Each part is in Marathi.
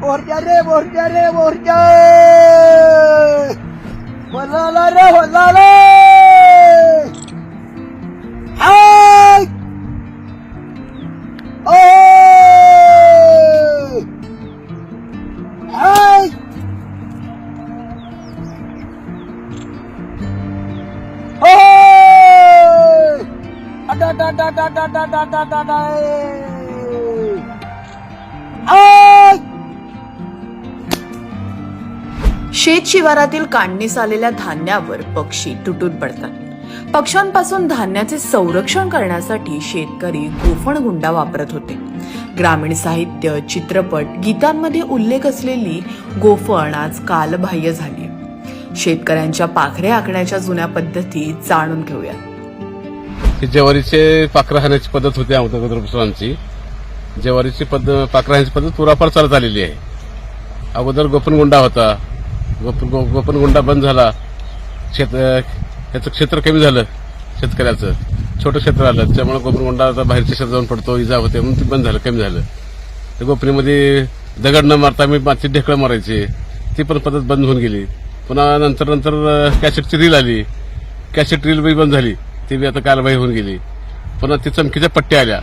मोर्चा रे मोर्चा रे मोर्चा वल्ला रे वल्ला शेत शिवारातील काढणीस आलेल्या धान्यावर पक्षी तुटून पडतात. पक्ष्यांपासून धान्याचे संरक्षण करण्यासाठी शेतकरी गोफण गुंडा वापरत होते. ग्रामीण साहित्य चित्रपट गीतांमध्ये उल्लेख असलेली गोफण आज कालबाह्य झाली शेतकऱ्यांच्या पाखरे आखण्याच्या जुन्या पद्धती जाणून घेऊया ही ज्वारीचे पाखरं हाण्याची पद्धत होती अगोदरपासून आमची ज्वारीची पद्धत पाखरं हाण्याची पद्धत पुरापार चालत आलेली आहे. अगोदर गोपनगुंडा होता. गोपन गो- गोपनगुंडा बंद झाला. शेत ह्याचं क्षेत्र कमी झालं शेतकऱ्याचं. छोटं क्षेत्र आलं. त्यामुळे गोपनगुंडा आता बाहेरच्या क्षेत्रात जाऊन पडतो इजा होते म्हणून ते बंद झालं कमी झालं. तर गोपनीमध्ये दगड न मारता मी माती ढेकळं मारायचे. ती पण पद्धत बंद होऊन गेली. पुन्हा नंतर नंतर कॅसेटची रील आली. कॅसेट रील बी बंद झाली. ती बी आता कारवाई होऊन गेली. पुन्हा ती चमकीच्या पट्ट्या आल्या.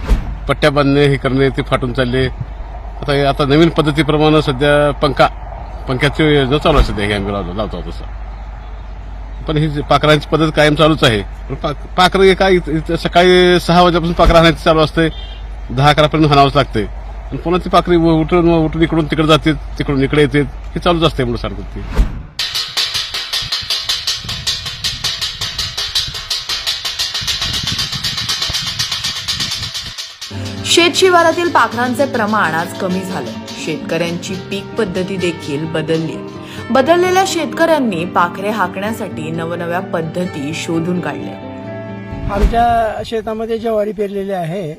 पट्ट्या बांधणे हे करणे ते फाटून चालले. आता आता नवीन पद्धतीप्रमाणे सध्या पंखा पंख्याची योजना चालू आहे सध्या हे आम्ही लावतो लावतो तसं पण ही जी पाखरांची पद्धत कायम चालूच आहे. पण पाक- पाखरं काय इथं- सकाळी सहा वाजेपासून पाखरं हाणायचं चालू असते दहा अकरापर्यंत हाणावंच लागते आणि पुन्हा ती पाखरी उठून उठून इकडून तिकडे जाते तिकडून इकडे येते. हे चालूच असते म्हणून सारखं ते. शेत शिवारातील पाखरांचे प्रमाण आज कमी झालं. शेतकऱ्यांची पीक पद्धती देखील बदलली. बदललेल्या शेतकऱ्यांनी पाखरे हाकण्यासाठी नवनव्या पद्धती शोधून काढल्या. आमच्या शेतामध्ये ज्वारी पेरलेली आहे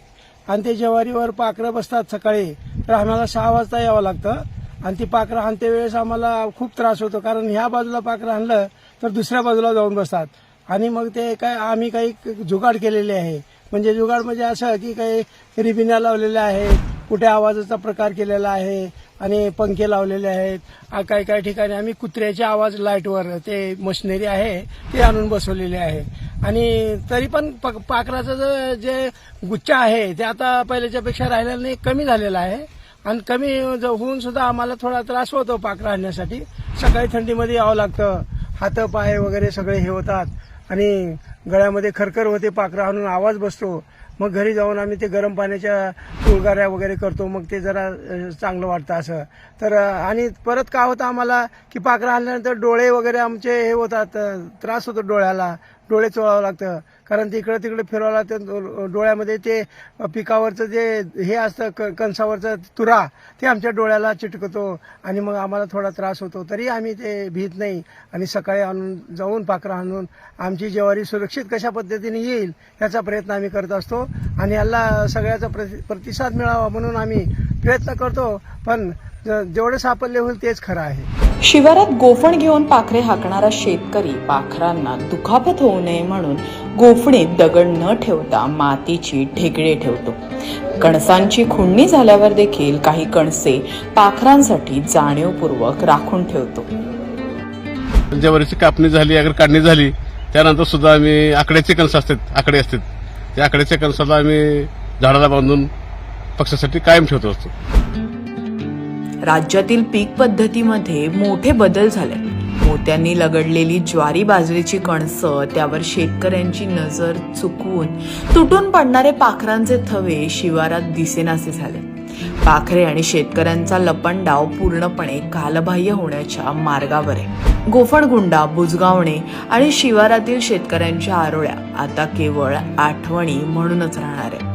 आणि ते ज्वारीवर पाखरं बसतात सकाळी. तर आम्हाला सहा वाजता यावं लागतं आणि ती पाखरं आणते वेळेस आम्हाला खूप त्रास होतो. कारण ह्या बाजूला पाखरं आणलं तर दुसऱ्या बाजूला जाऊन बसतात. आणि मग ते काय आम्ही काही जुगाड केलेले आहे. म्हणजे जुगाड म्हणजे असं की काही रिबिन्या लावलेल्या आहेत कुठे आवाजाचा प्रकार केलेला आहे आणि पंखे लावलेले आहेत. काही काही ठिकाणी आम्ही कुत्र्याचे आवाज लाईटवर ते मशिनरी आहे ते आणून बसवलेले आहे. आणि तरी पण पक- पाखराचं जे- जे आहे ते आता पहिल्याच्या पेक्षा राहिलेलं नाही कमी झालेलं आहे. आणि कमी ज- होऊन सुद्धा आम्हाला थोडा त्रास होतो पाखरं आणण्यासाठी. सकाळी थंडीमध्ये यावं लागतं. हात पाय वगैरे सगळे हे होतात. आणि गळ्यामध्ये खरखर होते पाखरं आणून आवाज बसतो. मग घरी जाऊन आम्ही ते गरम पाण्याच्या तुळगाऱ्या वगैरे करतो. मग ते जरा चांगलं वाटतं असं. तर आणि परत काय होतं आम्हाला की पाखरं आणल्यानंतर डोळे वगैरे आमचे हे होतात त्रास होतो डोळ्याला. डोळे चोळावं लागतं. कारण तिकडं तिकडे फिरवावं लागतं. डो- डोळ्यामध्ये ते पिकावरचं जे हे असतं क- कणसावरचं तुरा ते आमच्या डोळ्याला चिटकतो. आणि मग आम्हाला थोडा त्रास होतो. तरी आम्ही ते भीत नाही. आणि सकाळी आणून जाऊन पाखरं आणून आमची ज्वारी सुरक्षित कशा पद्धतीने येईल याचा प्रयत्न आम्ही करत असतो. आणि याला सगळ्याचा प्रति- प्रतिसाद मिळावा म्हणून आम्ही प्रयत्न करतो. पण ज- जेवढे सापडले होईल तेच खरं आहे. शिवारात गोफण घेऊन पाखरे हाकणारा शेतकरी पाखरांना दुखापत होऊ नये म्हणून गोफणीत दगड न ठेवता मातीची ढेकळे ठेवतो. कणसांची खुंडणी झाल्यावर देखील काही कणसे पाखरांसाठी जाणीवपूर्वक राखून ठेवतो. ज्यावरची कापणी झाली अगर काढणी झाली त्यानंतर सुद्धा आम्ही आकड्याचे कणस असतात आकडे असतात. त्या आकड्याच्या कणसाला आम्ही झाडाला बांधून पक्षासाठी कायम ठेवतो असतो. राज्यातील पीक पद्धतीमध्ये मोठे बदल झाले. मोत्यांनी लगडलेली ज्वारी बाजरीची कणसं त्यावर शेतकऱ्यांची नजर चुकवून तुटून पडणारे पाखरांचे थवे शिवारात दिसेनासे झाले. पाखरे आणि शेतकऱ्यांचा लपंडाव पूर्णपणे कालबाह्य होण्याच्या मार्गावर. आहे गोफणगुंडा बुजगावणे आणि शिवारातील शेतकऱ्यांच्या आरोळ्या आता केवळ आठवणी म्हणूनच राहणार. आहे